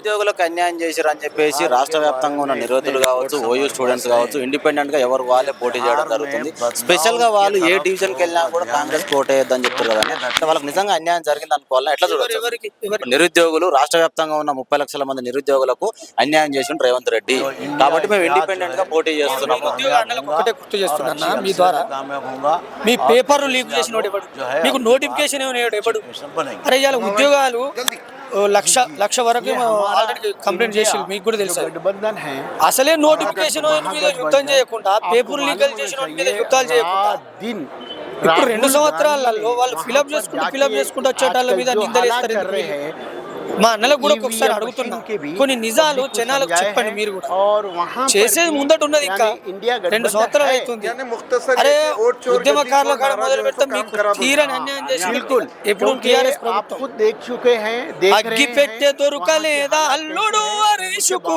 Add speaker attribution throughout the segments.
Speaker 1: ఉద్యోగులకు అన్యాయం చేశారు అని చెప్పేసి రాష్ట్ర వ్యాప్తంగా ఉన్న నిరుద్యోగులు కావచ్చు ఓయూ స్టూడెంట్స్ కావచ్చు ఇండిపెండెంట్గా ఎవరు వాళ్ళే పోటీ చేయడం జరుగుతుంది. స్పెషల్గా వాళ్ళు ఏ డివిజన్కి వెళ్ళినా కూడా కాంగ్రెస్ కోటేయద్దని చెప్తారు కదా వాళ్ళకి నిజంగా అన్యాయం జరిగింది అనుకోవాలని ఎట్లా
Speaker 2: ఎవరికి
Speaker 1: నిరుద్యోగులు రాష్ట్ర వ్యాప్తంగా ఉన్న ముప్పై లక్షల మంది నిరుద్యోగులకు అన్యాయం చేసిన రేవంత్ రెడ్డి. కాబట్టి మేము ఇండిపెండెంట్గా పోటీ చేస్తున్నాము.
Speaker 2: ఉద్యోగ అన్నలకు ఒకటే గుర్తు చేస్తున్నా మీ ద్వారా. మీ పేపర్లు లీక్ చేసిన మీకు నోటిఫికేషన్ ఏమైనా ఉద్యోగాలు లక్ష లక్ష వరకు ఆల్రెడీ కంప్లైంట్ చేసి మీకు కూడా తెలుసు. అసలే నోటిఫికేషన్ మీద యుద్ధం చేయకుండా పేపర్ లీకల్ చేసిన మీద యుద్ధాలు చేయకుండా. ఇప్పుడు రెండు సంవత్సరాలలో వాళ్ళు ఫిలప్ చేసుకుంటూ ఫిలప్ చేసుకుంటూ వచ్చేటాళ్ళ మీద
Speaker 3: నిందలేస్తారు
Speaker 2: మా అన్నలకు కూడా ఒకసారి అడుగుతున్నా. కొన్ని నిజాలు జనాలకు చెప్పండి మీరు కూడా. చేసేది ముందట ఉన్నది ఇంకా రెండు సంవత్సరాలు అవుతుంది. అరే ఉద్యమకారుల కాడ మొదలు పెడతాం మీకు. తీరని అన్యాయం చేసి ఎప్పుడు టీఆర్ఎస్ అగ్గి పెట్టే దొరకలేదా అల్లుడు
Speaker 3: అరీషుకు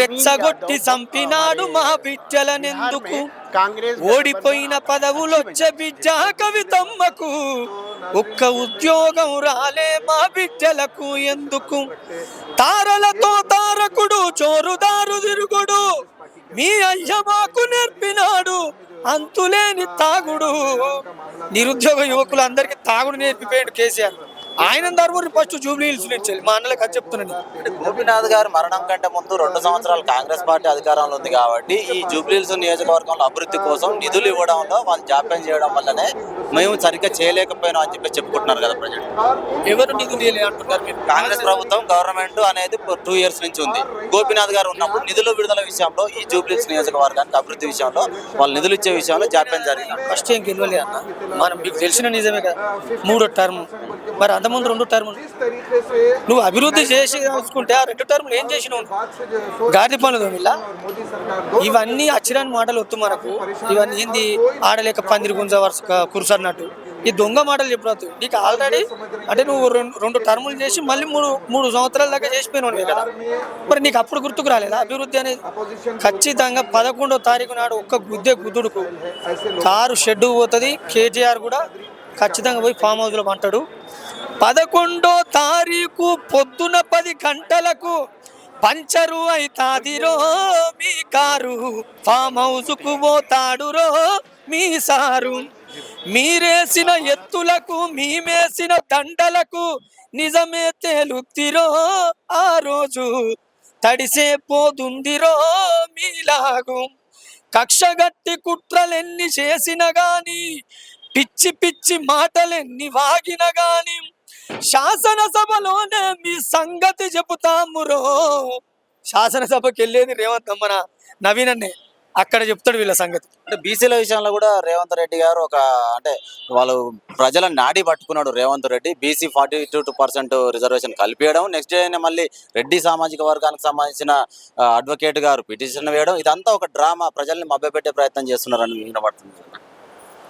Speaker 2: రెచ్చగొట్టి చంపినాడు మా బిడ్డలనెందుకు?
Speaker 3: కాంగ్రెస్
Speaker 2: ఓడిపోయిన పదవులొచ్చే బిడ్డ కవితమ్మకు. ఒక్క ఉద్యోగం రాలే మా బిడ్డలకు ఎందుకు? తారలతో తారకుడు చోరుదారు తిరుగుడు. మీ అయ్య మాకు నేర్పినాడు అంతులేని తాగుడు. నిరుద్యోగ యువకులందరికీ తాగుడు నేర్పిపోయాడు కేసీఆర్. ఆయన ధర్మూరి ఫస్ట్ జూబ్లీ హిల్స్ నుంచి మా అన్నలకు అది చెప్తున్నాను.
Speaker 1: గోపీనాథ్ గారు మరణం కంటే ముందు రెండు సంవత్సరాలు కాంగ్రెస్ పార్టీ అధికారంలో ఉంది కాబట్టి ఈ జూబ్లీహిల్స్ నియోజకవర్గంలో అభివృద్ధి కోసం నిధులు ఇవ్వడంలో వాళ్ళు జాప్యం చేయడం వల్లనే మేము సరిగ్గా చేయలేకపోయినాం అని చెప్పి చెప్పుకుంటున్నారు కదా ప్రజలు.
Speaker 2: ఎవరు నిధులు అంటున్నారు
Speaker 1: కాంగ్రెస్ ప్రభుత్వం గవర్నమెంట్ అనేది టూ ఇయర్స్ నుంచి ఉంది. గోపీనాథ్ గారు ఉన్నప్పుడు నిధుల విడుదల విషయంలో ఈ జూబ్లీహిల్స్ నియోజకవర్గానికి అభివృద్ధి విషయంలో వాళ్ళు నిధులు ఇచ్చే విషయంలో జాప్యం జరిగింది.
Speaker 2: ఫస్ట్ ఏం గెలవలే అన్న? మనం మీకు తెలిసిన నిజమే కదా. మూడో టర్మ్. మరి అంతకుముందు రెండు
Speaker 4: టర్మ్
Speaker 2: నువ్వు అభివృద్ధి చేసి చూసుకుంటే ఆ రెండు టర్ములు ఏం చేసినావు? గాడి పనులు
Speaker 4: ఇలా?
Speaker 2: ఇవన్నీ అచ్చిరాని మాటలు వద్దు మనకు. ఇవన్నీ ఏంది? ఆడలేక పందిరి గుంజ వరుస కురుసన్నట్టు. ఈ దొంగ మాటలు చెప్పినట్టు నీకు ఆల్రెడీ అంటే నువ్వు రెండు రెండు టర్ములు చేసి మళ్ళీ మూడు మూడు సంవత్సరాల దాకా చేసిపోయినావు కదా. మరి నీకు అప్పుడు గుర్తుకు రాలేదా అభివృద్ధి అనేది? ఖచ్చితంగా పదకొండో తారీఖు నాడు ఒక్క గుద్దే గుద్దుడుకు. కారు షెడ్ పోతుంది కేటీఆర్ కూడా ఖచ్చితంగా పోయి ఫామ్ హౌస్లో పంటాడు. పదకొండో తారీఖు పొద్దున పది గంటలకు పంచరు అయితాదిరో మీ కారు ఫామ్ హౌస్కు పోతాడురో మీ సారు. మీరేసిన ఎత్తులకు మీమేసిన దండలకు నిజమే తేలుతిరో ఆ రోజు. తడిసే పోదుందిరో మీలాగు. కక్షగట్టి కుట్రలెన్ని చేసిన గాని పిచ్చి పిచ్చి మాటలెన్ని వాగిన గాని శాసనసభలోనే మీ సంగతి చెబుతామురో శాసనసభకి వెళ్ళేది రేవంత్ అమ్మన నవీన్ అన్నే అక్కడ చెప్తాడు వీళ్ళ సంగతి.
Speaker 1: అంటే బీసీల విషయంలో కూడా రేవంత్ రెడ్డి గారు ఒక అంటే వాళ్ళు ప్రజల నాడి పట్టుకున్నాడు Revanth Reddy. BC forty two two percent reservation కలిపేయడం next day మళ్ళీ రెడ్డి సామాజిక వర్గానికి సంబంధించిన అడ్వకేట్ గారు పిటిషన్ వేయడం ఇదంతా ఒక డ్రామా. ప్రజల్ని మభ్యపెట్టే ప్రయత్నం చేస్తున్నారని వినబడుతుంది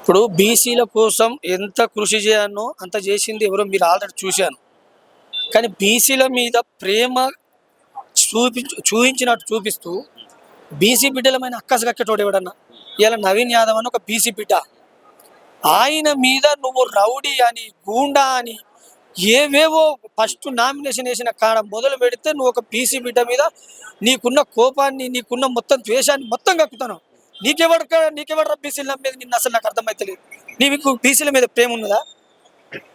Speaker 2: ఇప్పుడు బీసీల కోసం ఎంత కృషి చేయానో అంత చేసింది ఎవరో మీరు ఆల్రెడీ చూశాను. కానీ బీసీల మీద ప్రేమ చూపి చూపించినట్టు చూపిస్తూ బీసీ బిడ్డలమైన అక్కసు కక్కేటోడు ఎవడన్నా? ఇలా నవీన్ యాదవ్ అని ఒక బీసీ బిడ్డ. ఆయన మీద నువ్వు రౌడీ అని గూండా అని ఏవేవో ఫస్ట్ నామినేషన్ వేసిన కాడ మొదలు పెడితే నువ్వు ఒక బీసీ బిడ్డ మీద నీకున్న కోపాన్ని నీకున్న మొత్తం ద్వేషాన్ని మొత్తం కక్కుతున్నావు. నీకెవడ నీకెవడరా బీసీల మీద నిన్ను అసలు నాకు అర్థమైతలేదు. నీకు బీసీల మీద ప్రేమ ఉన్నదా?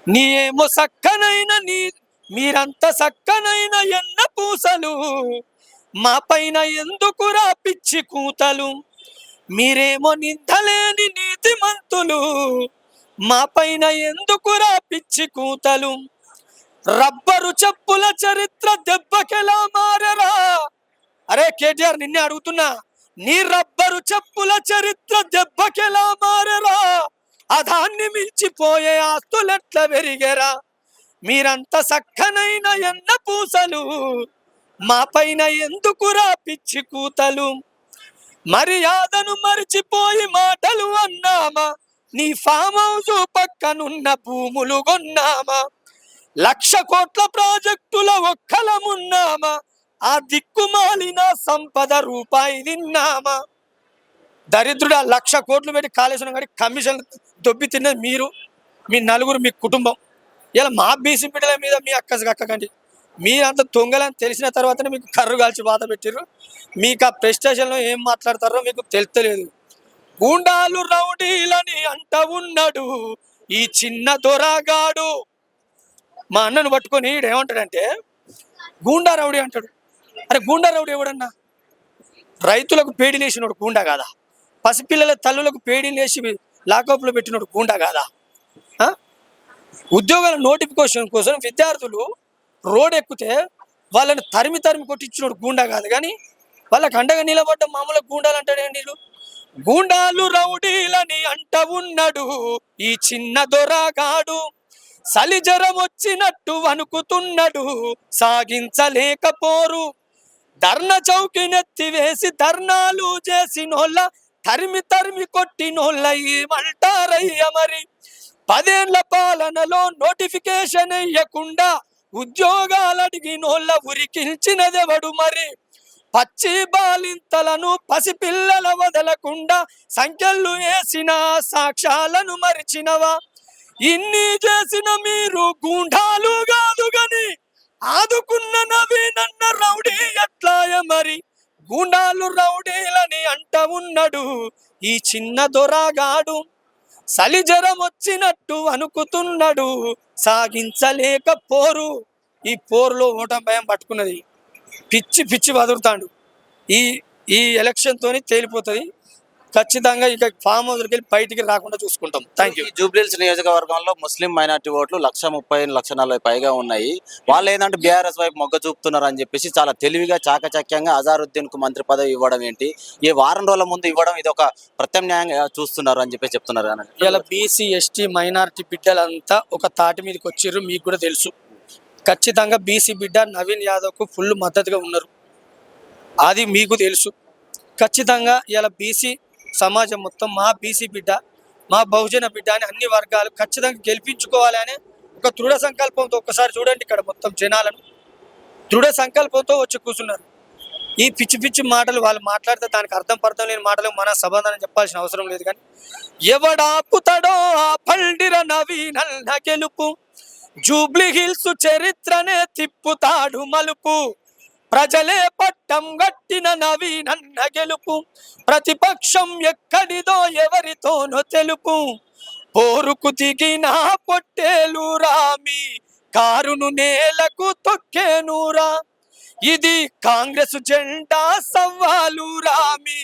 Speaker 2: నీ ఏమో సక్కనైన నీ మీరంతా సక్కనైన ఎన్న పూసలు మా పైన ఎందుకురా పిచ్చి కూతలు? మీరేమో నిందలేని నీతిమంతులు మా పైన ఎందుకురా పిచ్చి కూతలు? రబ్బరు చెప్పుల చరిత్ర దెబ్బకెలా మారరా? అరే కేటీఆర్ నిన్నే అడుగుతున్నా నీ రబ్బరు చెప్పుల చరిత్ర దెబ్బకెలా మారరా? అదాన్ని మించిపోయే ఆస్తులెట్ల పెరిగెరా? మీరంత సక్కనైన ఎన్న పూసలు మా పైన ఎందుకురా పిచ్చి కూతలు? మర్యాదను మరిచిపోయి మాటలు అన్నామా? నీ ఫామ్ హౌస్ పక్కనున్న భూములు కొన్నామా? లక్ష కోట్ల ప్రాజెక్టుల ఒక్కలమున్నామా? ఆ దిక్కుమాలిన సంపద రూపాయి తిన్నామా? దరిద్రుడు ఆ లక్ష కోట్లు పెట్టి కాళేశ్వరం కానీ కమిషన్ దొబ్బి తిన్నది మీరు మీ నలుగురు మీ కుటుంబం. ఇలా మా బీసీ బిడ్డల మీద మీ అక్కసి అక్కకండి మీరంత దొంగలని తెలిసిన తర్వాతనే మీకు కర్రు కాల్చి బాధ పెట్టారు మీకు ఆ ప్రెస్టేషన్లో ఏం మాట్లాడతారో మీకు తెలుస్తలేదు గూండాలు రౌడీలని అంట ఉన్నాడు ఈ చిన్న దొరగాడు. మా అన్నను పట్టుకొని ఏమంటాడంటే గూండా రౌడీ అంటాడు. అరే గూండా రౌడు ఎవడన్నా? రైతులకు పేడీలు వేసినోడు గూండా కాదా? పసిపిల్లల తల్లులకు పేడీలు వేసి లాకప్లో పెట్టినోడు గూండా కాదా? ఉద్యోగాల నోటిఫికేషన్ కోసం విద్యార్థులు రోడ్ ఎక్కితే వాళ్ళని తరిమి తరిమి కొట్టించినోడు గూండా కాదు. కానీ వాళ్ళకి అండగా నిలబడ్డ మామూలుగా గూండాలు అంటాడు వీళ్ళు? గూండాలు రౌడీలని అంట ఉన్నాడు ఈ చిన్న దొరగాడు సలిజరం వచ్చినట్టు వణుకుతున్నాడు సాగించలేకపోరు. ధర్న చౌకి నెత్తి వేసి ధర్నాలు చేసినోళ్ళ తరిమి తరిమి కొట్టినోళ్ళ ఏమంటారయ్య మరి. పదేళ్ళ పాలనలో నోటిఫికేషన్ ఇయ్యకుండా ఉద్యోగాలు అడిగినోళ్ళ ఉరికిల్చినదెవడు మరి? పచ్చి బాలింతలను పసిపిల్లల వదలకుండా సంఖ్యలు వేసిన సాక్ష్యాలను మరిచినవా? ఇన్ని చేసిన మీరు గుండాలు కాదు గని ఆదుకున్న నవీనన్న రౌడీ మరి గుండాలు రౌడీలని అంట ఉన్నాడు. ఈ చిన్న దొరగాడు సలి జ్వరం వచ్చినట్టు అనుకుతున్నాడు. సాగించలేక పోరు ఈ పోరులో ఓటం భయం పట్టుకున్నది. పిచ్చి పిచ్చి వదురుతాడు. ఈ ఈ ఎలక్షన్ తోని తేలిపోతుంది. ఖచ్చితంగా ఇక ఫామ్ హౌస్కి వెళ్ళి బయటికి రాకుండా చూసుకుంటాం. థ్యాంక్ యూ
Speaker 1: ఈ జూబ్లీహిల్స్ నియోజకవర్గంలో ముస్లిం మైనార్టీ ఓట్లు లక్ష ముప్పై లక్ష నలభై పైగా ఉన్నాయి. వాళ్ళు ఏంటంటే బీఆర్ఎస్ వైపు మొగ్గ చూపుతున్నారు అని చెప్పేసి చాలా తెలివిగా చాకచక్యంగా అజారుద్దీన్కు మంత్రి పదవి ఇవ్వడం ఏంటి? ఈ వారం రోజుల ముందు ఇవ్వడం ఇది ఒక ప్రత్యామ్నాయంగా చూస్తున్నారు అని చెప్పేసి చెప్తున్నారు
Speaker 2: ఇలా బీసీ ఎస్టీ మైనారిటీ బిడ్డలంతా ఒక తాటి మీదకి వచ్చిర్రు మీకు కూడా తెలుసు. ఖచ్చితంగా బీసీ బిడ్డ నవీన్ యాదవ్కు ఫుల్ మద్దతుగా ఉన్నారు. అది మీకు తెలుసు. ఖచ్చితంగా ఇలా బీసీ సమాజం మొత్తం మా బీసీ బిడ్డ మా బహుజన బిడ్డ అని అన్ని వర్గాలు ఖచ్చితంగా గెలిపించుకోవాలి అని ఒక దృఢ సంకల్పంతో ఒక్కసారి చూడండి ఇక్కడ మొత్తం జనాలను. దృఢ సంకల్పంతో వచ్చి కూర్చున్నారు. ఈ పిచ్చి పిచ్చి మాటలు వాళ్ళు మాట్లాడితే దానికి అర్థం పర్థం లేని మాటలు మన సమాధానం చెప్పాల్సిన అవసరం లేదు కానీ ఎవడాపుతడో ఆ పండిర నవీనల్ల గెలుపు. జూబ్లీ హిల్స్ చరిత్రనే తిప్పుతాడు మలుపు. ప్రజలే పట్టం గట్టిన నవీనన్న గెలుపు. ప్రతిపక్షం ఎక్కడిదో ఎవరితోనో తెలుపు. పోరుకు దిగిన పొట్టేలు రామి కారును నేలకు తొక్కేనురా. ఇది కాంగ్రెస్ జెండా సవ్వాలు రామి.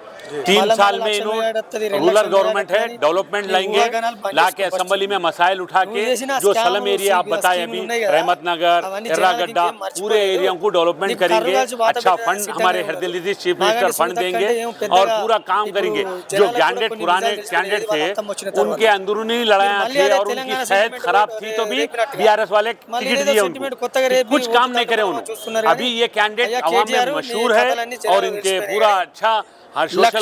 Speaker 5: तीन साल में
Speaker 2: इन्होंने
Speaker 5: रूरल गवर्नमेंट है डेवलपमेंट लाएँगे ला के असम्बली में मसाइल उठा के जो सलम एरिया आप बताए अभी रहमत नगर गड्ढा पूरे एरिया को डेवलपमेंट करेंगे अच्छा फंड हमारे हरदिल चीफ मिनिस्टर फंड देंगे और पूरा काम करेंगे। जो कैंडिडेट पुराने कैंडिडेट थे उनके अंदरूनी
Speaker 2: लड़ाया
Speaker 5: थी और उनकी सेहत खराब थी तो भी बी वाले टिकट दिए उनको। कुछ काम नहीं करे उन्होंने। अभी ये कैंडिडेट मशहूर है। और इनके पूरा अच्छा हर सोशल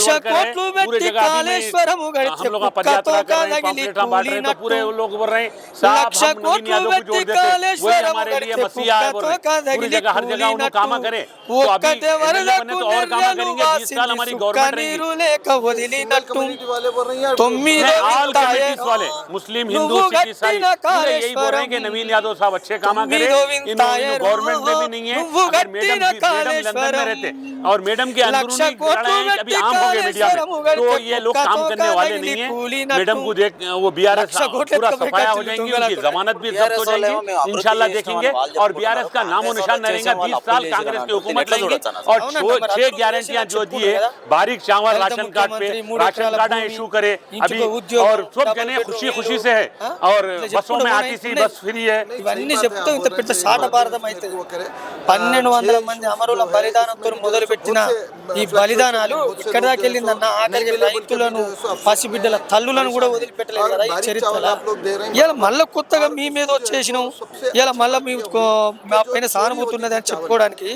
Speaker 5: काम और काम करेंगे मुस्लिम हिंदू यही बोल रहे हैं कि नवीन यादव साहब अच्छे काम करें। गवर्नमेंट में भी नहीं है। और मैडम के अंदरूनी अभी आम हो गए मीडिया
Speaker 2: కాళేశ్వరం
Speaker 5: में
Speaker 2: గడిచే
Speaker 5: तो ये लोग काम
Speaker 2: కుక్కతో
Speaker 5: करने वाले
Speaker 2: కదగిలి
Speaker 5: नहीं है
Speaker 2: కూలినట్టు.
Speaker 5: मैडम को देख वो बीआरएस
Speaker 2: లక్ష కోట్లు
Speaker 5: पूरा
Speaker 2: ఎత్తుకొని
Speaker 5: सफाया हो
Speaker 2: కట్టిన
Speaker 5: जाएंगी
Speaker 2: దొంగల
Speaker 5: उनकी
Speaker 2: కూడా.
Speaker 5: जमानत भी
Speaker 1: BRS
Speaker 5: जब्त हो
Speaker 1: వాళ్ళేమో
Speaker 5: जाएंगी
Speaker 1: మేము అభివృద్ధి
Speaker 5: इंशाल्लाह
Speaker 1: చేస్తామని
Speaker 5: देखेंगे
Speaker 1: వాళ్ళు
Speaker 5: और
Speaker 1: చెప్పుకుంటారు.
Speaker 5: बीआरएस का नामो
Speaker 1: కాంగ్రెస్
Speaker 5: निशान
Speaker 1: వాళ్ళు
Speaker 5: न रहेगा
Speaker 1: చేసే వాళ్ళు
Speaker 5: बीस साल
Speaker 1: అప్పులు
Speaker 5: कांग्रेस की
Speaker 1: చేసిన
Speaker 5: हुकूमत
Speaker 1: ఎట్లా
Speaker 5: रहेगी
Speaker 1: చూడొచ్చు అన్న?
Speaker 5: और
Speaker 2: అవునండి,
Speaker 5: छो-
Speaker 2: మరి
Speaker 5: छह
Speaker 2: అప్పులు
Speaker 5: गारंटियां
Speaker 2: చేసిన
Speaker 5: जो दिए
Speaker 2: చెప్పుకుంటారు కదా.
Speaker 5: बारीक चावल
Speaker 2: దళిత
Speaker 5: राशन कार्ड पे
Speaker 2: ముఖ్యమంత్రి, మూడు
Speaker 5: राशन
Speaker 2: ఎకరాల
Speaker 5: कार्ड
Speaker 2: భూమి,
Speaker 5: इशू करे अभी
Speaker 2: ఇంటికో ఉద్యోగం,
Speaker 5: और सब
Speaker 2: డబుల్
Speaker 5: जने
Speaker 2: బెడ్రూమ్
Speaker 5: खुशी
Speaker 2: ఇల్లు,
Speaker 5: खुशी से है
Speaker 2: ఆ?
Speaker 5: और
Speaker 2: ఇట్లా
Speaker 5: बसों में
Speaker 2: చెప్పుకుంటూ
Speaker 5: आरटीसी
Speaker 2: పోయినా
Speaker 5: बस फ्री है
Speaker 2: ఇవన్నీ చెప్తూ ఇంత పెద్ద శాట భారతం అవుతుంది పన్నెండు వందల మంది అమరుల బలిదానంతో మొదలు పెట్టిన ఈ బలిదానాలు ఇక్కడ వెళ్ళిందన్న ఆఖరికి రైతులను పసిబిడ్డల తల్లులను కూడా వదిలిపెట్టలేదు కదా ఈ చరిత్రలో? ఇలా మళ్ళీ కొత్తగా మీ మీద వచ్చేసినాం. ఇలా మళ్ళీ మీ మా పైన సానుభూతి ఉన్నది అని చెప్పుకోవడానికి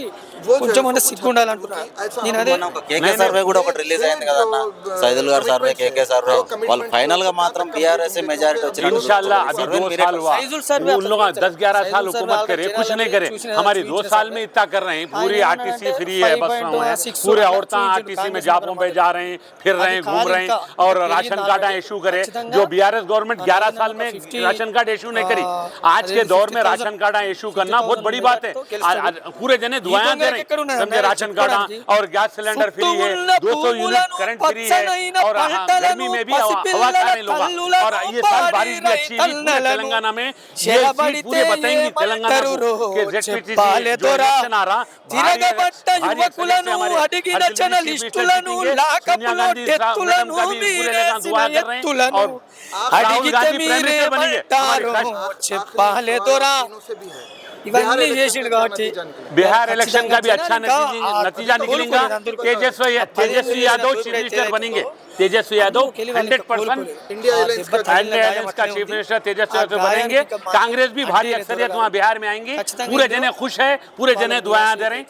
Speaker 2: కొంచెం అంటే సిగ్గు ఉండాలంటున్నా నేను అదే
Speaker 1: మొన్న ఒక కేకే సర్వే కూడా ఒకటి రిలీజ్ అయింది కదా అన్న సైదుల్ గారు సర్వే కేకే సర్వే వాళ్ళు ఫైనల్ గా మాత్రం బీఆర్ఎస్ మెజారిటీ వచ్చినట్టు
Speaker 5: इंशाल्लाह अभी
Speaker 1: సర్వే
Speaker 5: दो
Speaker 1: మీరే
Speaker 5: साल हुआ
Speaker 2: साइजुल सर्वे
Speaker 5: वो उन लोग
Speaker 2: आपको
Speaker 5: दस ग्यारह साल
Speaker 2: साइजुल सर्वे
Speaker 5: हुकूमत
Speaker 2: आपको
Speaker 5: करे कुछ
Speaker 2: चेहरा
Speaker 5: नहीं करे
Speaker 2: कुछ नहीं
Speaker 5: हमारी
Speaker 2: कुछ
Speaker 5: दो
Speaker 2: नहीं
Speaker 5: साल में इतना कर रहे हैं पूरी
Speaker 2: हाँ,
Speaker 5: आरटीसी
Speaker 2: इन्होंने
Speaker 5: फ्री है
Speaker 2: five
Speaker 5: बस
Speaker 2: point
Speaker 5: में हैं।
Speaker 2: six
Speaker 5: पूरे
Speaker 2: वाला
Speaker 5: औरतें
Speaker 2: चीज
Speaker 5: आरटीसी में
Speaker 2: कांग्रेस
Speaker 5: जापों पे
Speaker 2: में
Speaker 5: जा रहे हैं फिर रहे हैं
Speaker 2: अधिकारी
Speaker 5: घूम रहे हैं
Speaker 2: का
Speaker 5: और
Speaker 2: तेजी
Speaker 5: राशन
Speaker 2: नाल
Speaker 5: कार्ड
Speaker 2: है।
Speaker 5: इशू करे
Speaker 2: ఖచ్చితంగా
Speaker 5: जो बीआरएस गवर्नमेंट ग्यारह
Speaker 2: తెలంగాణ
Speaker 5: साल में
Speaker 2: 50
Speaker 5: राशन कार्ड इशू नहीं करी
Speaker 2: आ,
Speaker 5: आज के
Speaker 2: अरे
Speaker 5: दौर में
Speaker 2: 50,000
Speaker 5: राशन कार्ड इशू करना बहुत बड़ी बात है
Speaker 2: तो
Speaker 5: आज- आज पूरे जने दुआएं दे समझे राशन कार्ड और गैस सिलेंडर फ्री है दो सौ यूनिट करंट फ्री है। और हाँ, गर्मी में भी हवा और ये साल बारिश भी अच्छी तेलंगाना में। ये पूरे बताएँगे तेलंगाना के
Speaker 2: जेटपीटीसी
Speaker 5: जो इलेक्शन आ रहा और राहुल गांधी प्राइम मिनिस्टर बनेंगे।
Speaker 2: మీరేమంటారు
Speaker 5: हमारे राष्ट्र-
Speaker 2: చెప్పాలే దొరా
Speaker 4: से भी है
Speaker 2: ఇవన్నీ చేసిండు కాబట్టి
Speaker 5: बिहार इलेक्शन का भी अच्छा
Speaker 2: ఖచ్చితంగా
Speaker 5: नतीजा
Speaker 2: ఆ
Speaker 5: नतीजा निकलेगा
Speaker 2: కోలుకోలేదు అందరూ కూడా.
Speaker 5: तेजस्वी तेजस्वी यादव चीफ मिनिस्टर बनेंगे Tejashwi Yadav hundred percent
Speaker 4: India alliance का
Speaker 5: एलायंस का चीफ मिनिस्टर तेजस्वी यादव बनेंगे कांग्रेस भी भारी अक्सरियत वहाँ बिहार में आएंगी पूरे जने खुश है पूरे जने दुआएं दे रहे हैं